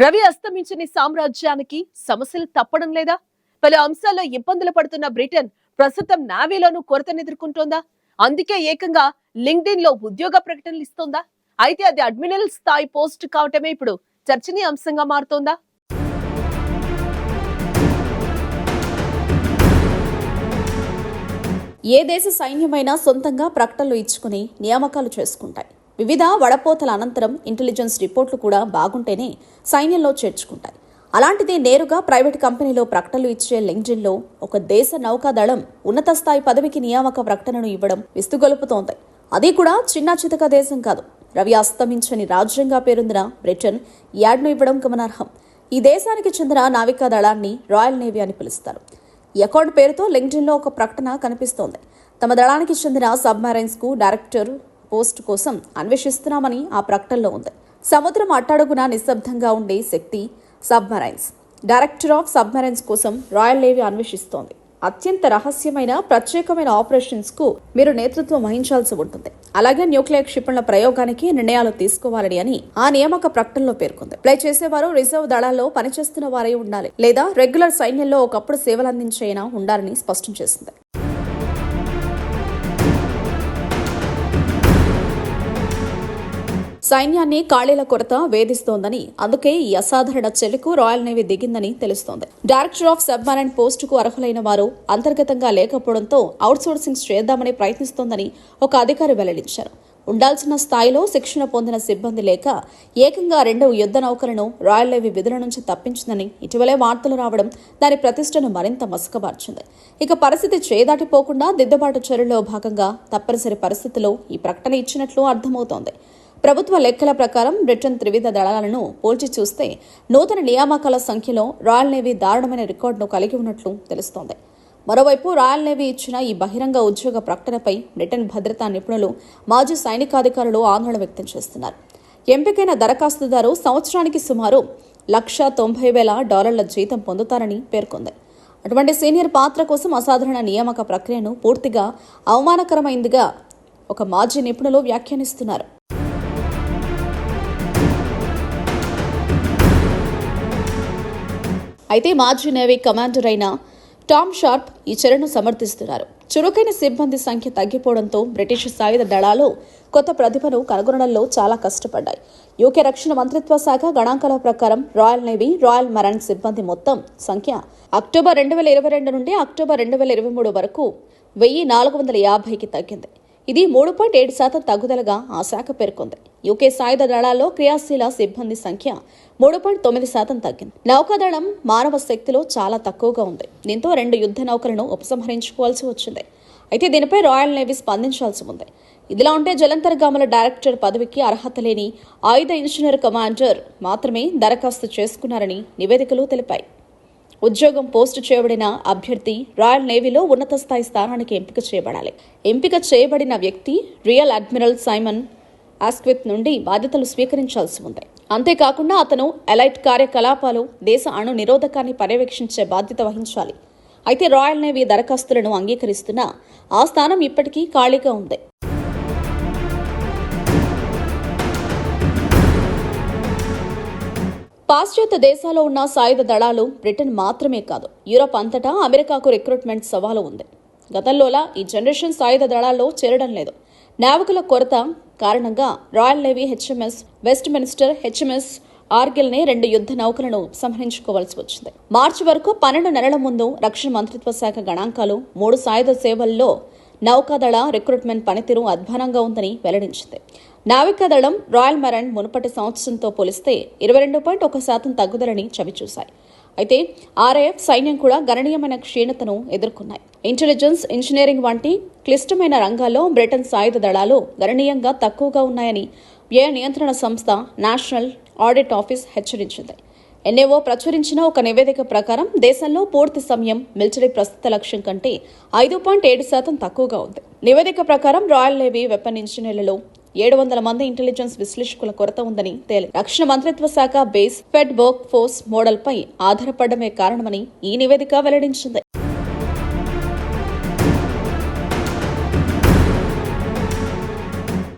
రవి అస్తమించని సామ్రాజ్యానికి సమస్యలు తప్పడం లేదా? పలు అంశాల్లో ఇబ్బందులు పడుతున్న బ్రిటన్ ప్రస్తుతం నావీలోనూ కొరతను ఎదుర్కొంటోందా అందుకే ఏకంగా లింక్డ్ఇన్లో ఉద్యోగ ప్రకటనలు ఇస్తోందా? అయితే అది అడ్మిరల్ స్థాయి పోస్ట్ కావటమే ఇప్పుడు చర్చనీయాంశంగా మారుతోందా? ఏ దేశ సైన్యమైనా సొంతంగా ప్రకటనలు ఇచ్చుకుని నియామకాలు చేసుకుంటాయి. వివిధ వడపోతల అనంతరం ఇంటెలిజెన్స్ రిపోర్ట్లు కూడా బాగుంటేనే సైన్యంలో చేర్చుకుంటాయి. అలాంటిది నేరుగా ప్రైవేట్ కంపెనీలో ప్రకటనలు ఇచ్చే లింక్డ్ఇన్లో ఒక దేశ నౌకాదళం ఉన్నత స్థాయి పదవికి నియామక ప్రకటనను ఇవ్వడం విస్తుగొలుపుతోంది. అది కూడా చిన్న చితక దేశం కాదు. రవి అస్తమించని రాజ్యంగా పేరొందిన బ్రిటన్ యాడ్ను ఇవ్వడం గమనార్హం. ఈ దేశానికి చెందిన నావికా దళాన్ని రాయల్ నేవీ అని పిలుస్తారు. ఈ అకౌంట్ పేరుతో లింక్డ్ఇన్లో ఒక ప్రకటన కనిపిస్తోంది. తమ దళానికి చెందిన సబ్మెరైన్స్కు డైరెక్టర్ పోస్ట్ కోసం అన్వేషిస్తున్నామని ఆ ప్రకటనలో ఉంది. సముద్రం అట్టడుగున నిశ్శబ్దంగా ఉండే శక్తి సబ్మరైన్స్. డైరెక్టర్ ఆఫ్ సబ్మెరైన్స్ కోసం రాయల్ నేవీ అన్వేషిస్తోంది. అత్యంత రహస్యమైన ప్రత్యేకమైన ఆపరేషన్స్కు మీరు నేతృత్వం వహించాల్సి ఉంటుంది. అలాగే న్యూక్లియర్ క్షిపణుల ప్రయోగానికి నిర్ణయాలు తీసుకోవాలని అని ఆ నియామక ప్రకటనలో పేర్కొంది. ప్లే చేసేవారు రిజర్వ్ దళాల్లో పనిచేస్తున్న వారై ఉండాలి. లేదా రెగ్యులర్ సైన్యంలో ఒకప్పుడు సేవలందించైనా ఉండాలని స్పష్టం చేసింది. సైన్యాన్ని ఖాళీల కొరత వేధిస్తోందని అందుకే ఈ అసాధారణ చెలుకు రాయల్ నేవీ దిగిందని తెలుస్తోంది. డైరెక్టర్ ఆఫ్ సబ్మరైన్ పోస్టుకు అర్హులైన వారు అంతర్గతంగా లేకపోవడంతో అవుట్సోర్సింగ్ చేద్దామని ప్రయత్నిస్తోందని ఒక అధికారి వెల్లడించారు. ఉండాల్సిన స్థాయిలో శిక్షణ పొందిన సిబ్బంది లేక ఏకంగా రెండు యుద్ధ నౌకలను రాయల్ నేవీ విధుల నుంచి తప్పించిందని ఇటీవలే వార్తలు రావడం దాని ప్రతిష్టను మరింత మసకబార్చింది. ఇక పరిస్థితి చేదాటిపోకుండా దిద్దుబాటు చర్యల్లో భాగంగా తప్పనిసరి పరిస్థితిలో ఈ ప్రకటన ఇచ్చినట్లు అర్థమవుతోంది. ప్రభుత్వ లెక్కల ప్రకారం బ్రిటన్ త్రివిధ దళాలను పోల్చి చూస్తే నూతన నియామకాల సంఖ్యలో రాయల్ నేవీ దారుణమైన రికార్డును కలిగి ఉన్నట్లు తెలుస్తోంది. మరోవైపు రాయల్ నేవీ ఇచ్చిన ఈ బహిరంగ ఉద్యోగ ప్రకటనపై బ్రిటన్ భద్రతా నిపుణులు మాజీ సైనికాధికారులు ఆందోళన వ్యక్తం చేస్తున్నారు. ఎంపికైన దరఖాస్తుదారు సంవత్సరానికి సుమారు లక్ష తొంభై వేల డాలర్ల జీతం పొందుతారని పేర్కొంది. అటువంటి సీనియర్ పాత్ర కోసం అసాధారణ నియామక ప్రక్రియను పూర్తిగా అవమానకరమైందిగా ఒక మాజీ నిపుణులు వ్యాఖ్యానిస్తున్నారు. అయితే మాజీ నేవీ కమాండర్ అయిన టామ్ షార్ప్ ఈ చర్యను సమర్థిస్తున్నారు. చురుకైన సిబ్బంది సంఖ్య తగ్గిపోవడంతో బ్రిటిష్ సాయుధ దళాలు కొత్త ప్రతిభను కనుగొనడంలో చాలా కష్టపడ్డాయి. యూకే రక్షణ మంత్రిత్వ శాఖ గణాంకాల ప్రకారం రాయల్ నేవీ రాయల్ మరైన్ సిబ్బంది మొత్తం సంఖ్య అక్టోబర్ రెండు వేల ఇరవై రెండు నుండి అక్టోబర్ రెండు వేల ఇరవై మూడు వరకు వెయ్యి నాలుగు వందల యాభైకి తగ్గింది. ఇది మూడు పాయింట్ ఏడు శాతం తగ్గుదలగా ఆ శాఖ పేర్కొంది. యూకే సాయుధ దళాల్లో క్రియాశీల సిబ్బంది సంఖ్య మూడు పాయింట్ తొమ్మిది శాతం తగ్గింది. నౌకాదళం మానవ శక్తిలో చాలా తక్కువగా ఉంది. దీంతో రెండు యుద్ధ నౌకలను ఉపసంహరించుకోవాల్సి వచ్చింది. అయితే దీనిపై రాయల్ నేవీ స్పందించాల్సి ఉంది. ఇదిలా ఉంటే జలంతర్గాముల డైరెక్టర్ పదవికి అర్హత లేని ఆయుధ ఇంజనీర్ కమాండర్ మాత్రమే దరఖాస్తు చేసుకున్నారని నివేదికలు తెలిపాయి. ఉద్యోగం పోస్టు చేయబడిన అభ్యర్థి రాయల్ నేవీలో ఉన్నత స్థాయి స్థానానికి ఎంపిక చేయబడాలి. ఎంపిక చేయబడిన వ్యక్తి రియల్ అడ్మిరల్ సైమన్ ఆస్క్విత్ నుండి బాధ్యతలు స్వీకరించాల్సి ఉంది. అంతేకాకుండా అతను ఎలైట్ కార్యకలాపాలు దేశ అణు నిరోధకాన్ని పర్యవేక్షించే బాధ్యత వహించాలి. అయితే రాయల్ నేవీ దరఖాస్తులను అంగీకరిస్తున్న ఆ స్థానం ఇప్పటికీ ఖాళీగా ఉంది. పాశ్చాత్య దేశాల్లో ఉన్న సాయుధ దళాలు బ్రిటన్ మాత్రమే కాదు యూరప్ అంతటా అమెరికాకు రిక్రూట్మెంట్ సవాలు ఉంది. గతంలోలా ఈ జనరేషన్ సాయుధ దళాల్లో చేరడం లేదు. నావికుల కొరత కారణంగా Royal Navy HMS Westminster HMS ఆర్గిల్నే రెండు యుద్ధ నౌకలను సంహరించుకోవాల్సి వచ్చింది. మార్చి వరకు పన్నెండు నెలల ముందు రక్షణ మంత్రిత్వ శాఖ గణాంకాలు మూడు సాయుధ సేవల్లో నౌకాదళ రిక్రూట్మెంట్ పనితీరు అధ్వానంగా ఉందని వెల్లడించింది. నావికాదళం రాయల్ మెరైన్ మునుపటి సంవత్సరంతో పోలిస్తే ఇరవై రెండు పాయింట్ ఒక శాతం తగ్గుదలని చవిచూశాయి. అయితే ఆర్ఐఎఫ్ సైన్యం కూడా గణనీయమైన క్షీణతను ఎదుర్కొన్నాయి. ఇంటెలిజెన్స్ ఇంజనీరింగ్ వంటి క్లిష్టమైన రంగాల్లో బ్రిటన్ సాయుధ దళాలు గణనీయంగా తక్కువగా ఉన్నాయని వ్యయ నియంత్రణ సంస్థ నేషనల్ ఆడిట్ ఆఫీస్ హెచ్చరించింది. ఎన్ఏఓ ప్రచురించిన ఒక నివేదిక ప్రకారం దేశంలో పూర్తి సమయం మిలిటరీ ప్రస్తుత లక్ష్యం కంటే ఐదు పాయింట్ ఏడు శాతం తక్కువగా ఉంది. నివేదిక ప్రకారం రాయల్ నేవీ వెపన్ ఇంజనీర్లలో ఏడు వందల మంది ఇంటెలిజెన్స్ విశ్లేషకుల కొరత ఉందని తేలింది. రక్షణ మంత్రిత్వ శాఖ base fed workforce model పై ఆధారపడమే కారణమని ఈ నివేదిక వెల్లడించింది.